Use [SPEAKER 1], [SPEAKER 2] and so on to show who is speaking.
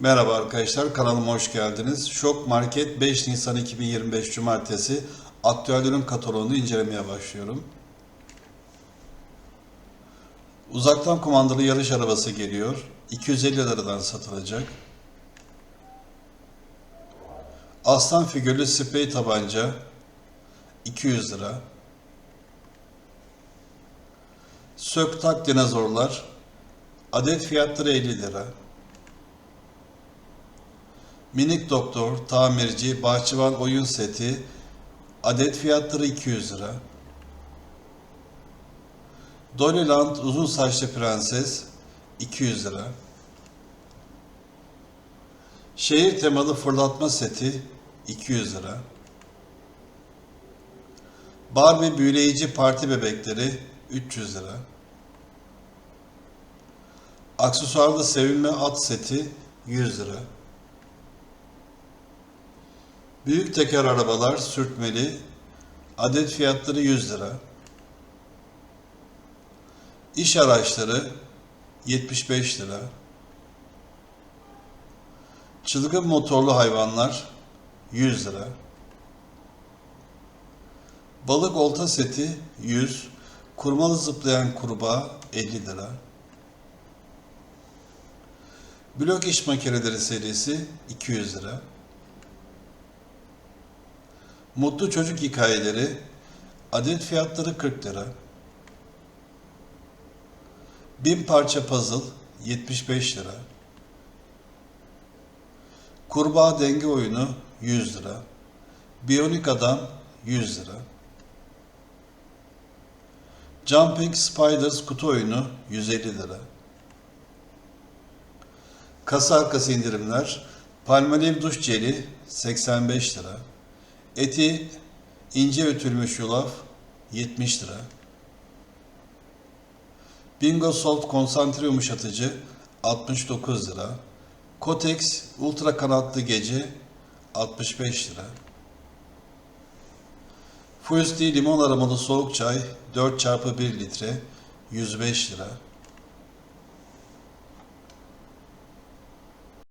[SPEAKER 1] Merhaba arkadaşlar, kanalıma hoş geldiniz. Şok Market 5 Nisan 2025 Cumartesi aktüel ürün kataloğunu incelemeye başlıyorum. Uzaktan kumandalı yarış arabası geliyor. 250 liradan satılacak. Aslan figürlü sprey tabanca 200 lira. Sök tak dinozorlar adet fiyatları 50 lira. Minik Doktor, Tamirci, Bahçıvan oyun seti, adet fiyatları 200 lira. Dollyland uzun saçlı prenses 200 lira. Şehir temalı fırlatma seti 200 lira. Barbie büyüleyici parti bebekleri 300 lira. Aksesuarlı sevinme at seti 100 lira. Büyük teker arabalar sürtmeli, adet fiyatları 100 lira. İş araçları 75 lira. Çılgın motorlu hayvanlar 100 lira. Balık olta seti 100, kurmalı zıplayan kurbağa 50 lira. Blok iş makineleri serisi 200 lira. Mutlu çocuk hikayeleri adet fiyatları 40 lira. Bin parça puzzle 75 lira. Kurbağa denge oyunu 100 lira. Biyonik adam 100 lira. Jumping Spiders kutu oyunu 150 lira. Kasa arkası indirimler. Palmolive duş jeli 85 lira. Eti ince ötülmüş yulaf 70 lira. Bingo Salt konsantre yumuşatıcı 69 lira. Kotex ultra kanatlı gece 65 lira. Fusti limon aromalı soğuk çay 4 çarpı 1 litre 105 lira.